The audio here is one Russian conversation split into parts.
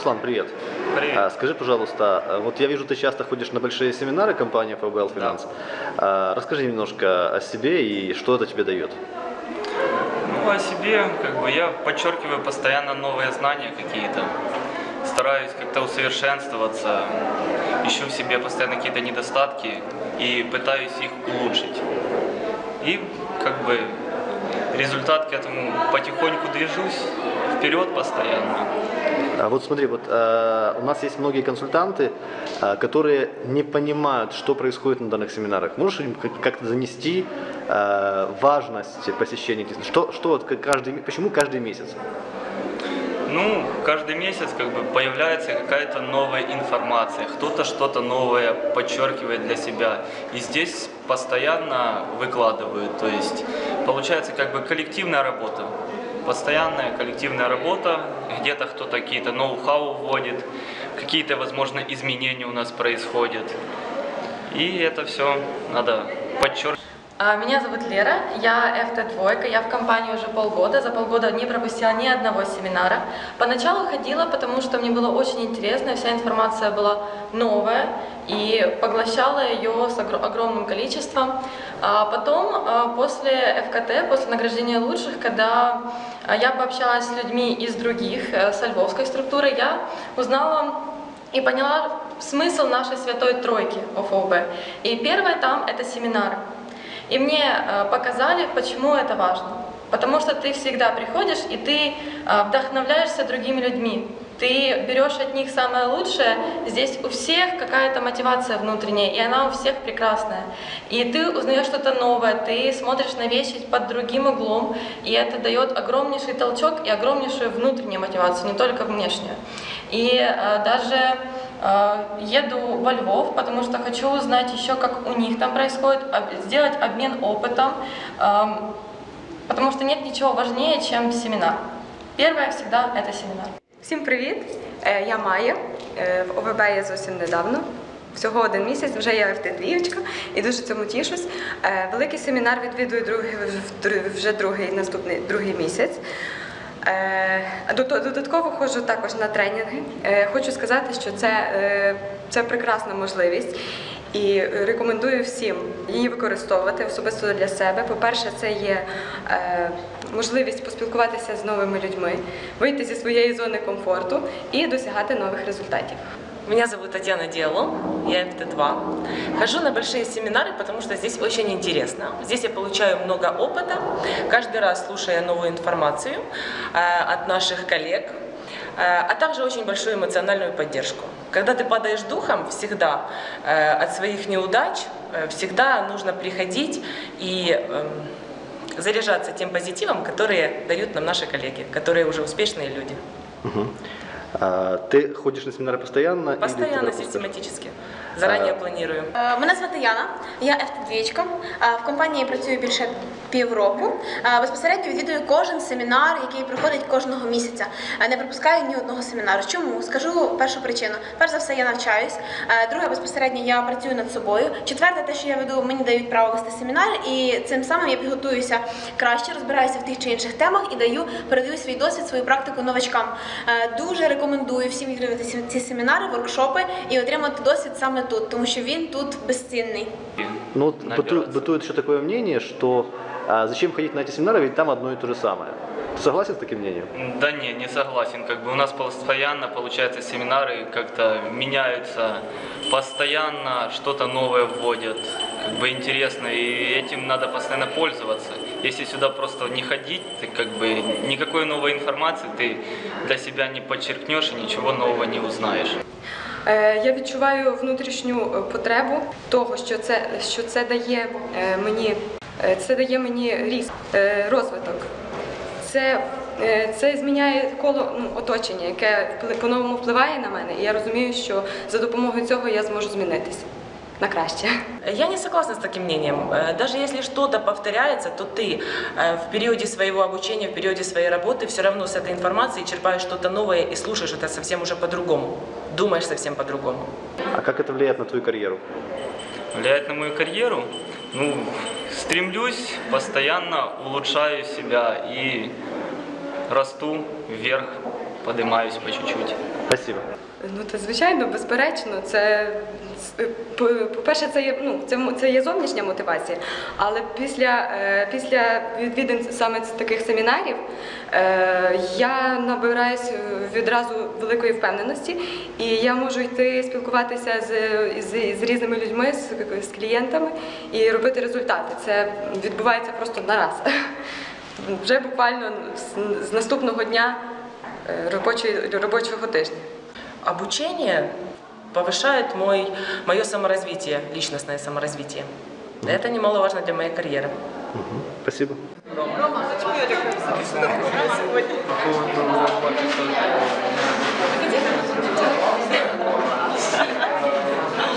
Руслан, привет. Привет. А, скажи, пожалуйста, а, вот я вижу, ты часто ходишь на большие семинары компании FBL Finance. А, расскажи немножко о себе и что это тебе дает. Ну, о себе, как бы, я подчеркиваю постоянно новые знания какие-то. Стараюсь как-то усовершенствоваться, ищу в себе постоянно какие-то недостатки и пытаюсь их улучшить. И, как бы, результат к этому потихоньку движусь вперед постоянно. А вот смотри, вот э, у нас есть многие консультанты, э, которые не понимают, что происходит на данных семинарах. Можешь им как- как-то занести э, важность посещения Что, что вот каждый, почему каждый месяц? Ну, каждый месяц как бы появляется какая-то новая информация, кто-то что-то новое подчеркивает для себя. И здесь постоянно выкладывают, то есть получается как бы коллективная работа. Постоянная коллективная работа, где-то кто-то какие-то ноу-хау вводит, какие-то, возможно, изменения у нас происходят. И это все надо подчеркивать. А, Меня зовут Лера, я ФТ-двойка, я в компании уже полгода, за полгода не пропустила ни одного семинара. Поначалу ходила, потому что мне было очень интересно, вся информация была новая, и поглощала ее с огр- огромным количеством. А потом, а, после ФКТ, после награждения лучших, когда а, я пообщалась с людьми из других, э, со львовской структуры, я узнала и поняла смысл нашей святой тройки ОФОБ. И первое там это семинары. И мне э, показали, почему это важно. Потому что ты всегда приходишь и ты э, вдохновляешься другими людьми. Ты берешь от них самое лучшее. Здесь у всех какая-то мотивация внутренняя, и она у всех прекрасная. И ты узнаешь что-то новое, ты смотришь на вещи под другим углом, и это дает огромнейший толчок и огромнейшую внутреннюю мотивацию, не только внешнюю. И э, даже Еду во Львов, потому что хочу узнать еще, как у них там происходит, об- сделать обмен опытом, эм, потому что нет ничего важнее, чем семинар. Первое всегда это семинар. Всім привіт! Е, Я Майя. Е, В ОВБ я зовсім недавно. Всього один місяць, вже я ФТ двієчка і дуже цьому тішусь. Е, Великий семінар відвідую другий, в дру- вже другий наступний другий місяць. Е, додат- Додатково ходжу також на тренінги. Е, Хочу сказати, що це, е, це прекрасна можливість. І рекомендую всім її використовувати особисто для себе. По-перше, це є можливість поспілкуватися з новими людьми, вийти зі своєї зони комфорту і досягати нових результатів. Меня зовут Татьяна Диало, я ФТ2. Хожу на большие семинары, потому что здесь очень интересно. Здесь я получаю много опыта, каждый раз слушая новую информацию э, от наших коллег, э, а также очень большую эмоциональную поддержку. Когда ты падаешь духом, всегда э, от своих неудач, всегда нужно приходить и эм, заряжаться тем позитивом, которые дают нам наши коллеги, которые уже успешные люди. А, ты ходишь на семинары постоянно? или ты Постоянно, пропускаешь? систематически. Заранее планирую. Е, Мене звати Яна, я ФТ2. В компанії працюю більше півроку. Е, Безпосередньо відвідую кожен семінар, який проходить кожного місяця. Е, Не пропускаю ні одного семінару. Чому? Скажу першу причину. Перш за все, я навчаюсь. Е, Друге, безпосередньо я працюю над собою. Четверте, те, що я веду, мені дають право вести семінар, і цим самим я підготуюся краще, розбираюся в тих чи інших темах і даю, передаю свій досвід, свою практику новачкам. Е, Дуже рекомендую всім відвідувати ці- ці семінари, воркшопи і отримати досвід саме тут, тому що він тут безцінний. Ну, вот быту- Набираться. бытует еще такое мнение, что а, зачем ходить на эти семинары, ведь там одно и то же самое. Ты согласен с таким мнением? Да не, не согласен. Как бы у нас постоянно, получается, семинары как-то меняются, постоянно что-то новое вводят, как бы интересно, и этим надо постоянно пользоваться. Если сюда просто не ходить, ты как бы никакой новой информации ты для себя не подчеркнешь и ничего нового не узнаешь. Е, Я відчуваю внутрішню е, потребу того, що це, що це дає е, мені, е, це дає мені ріст, е, розвиток. Це, е, це зміняє коло ну, оточення, яке впли- по-новому впливає на мене, і я розумію, що за допомогою цього я зможу змінитися На краще. Я не согласна с таким мнением. Э, Даже если что-то повторяется, то ты э, в периоде своего обучения, в периоде своей работы все равно с этой информацией черпаешь что-то новое и слушаешь это совсем уже по-другому. Думаешь совсем по-другому. А как это влияет на твою карьеру? Влияет на мою карьеру? Ну, стремлюсь, постоянно улучшаю себя и расту вверх поднимаюсь по чуть-чуть. Спасибо. Ну, та звичайно, безперечно, це е, по- по-перше, це є ну це, це є зовнішня мотивація. Але після, е, після відвідин саме таких семінарів е, я набираюсь відразу великої впевненості, і я можу йти спілкуватися з, з, з різними людьми, з, з клієнтами і робити результати. Це відбувається просто нараз. Вже буквально з, наступного дня робочої, робочого тижня. Обучение повышает мой, мое саморазвитие, личностное саморазвитие. Это немаловажно для моей карьеры. Мгм. Спасибо.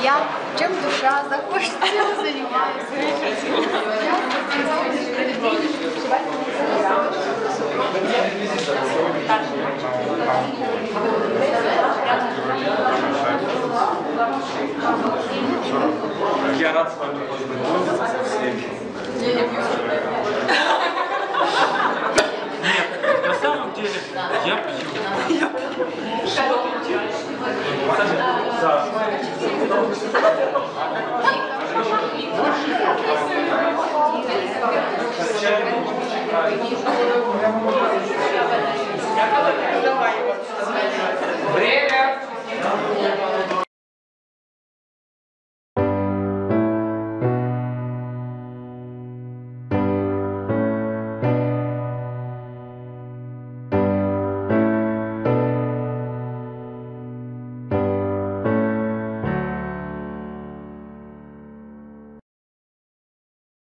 Я чем душа захочет, тем занимаюсь. Я рад с вами познакомиться со всеми. Нет, на самом деле я пью. Я пью. За. Давай его.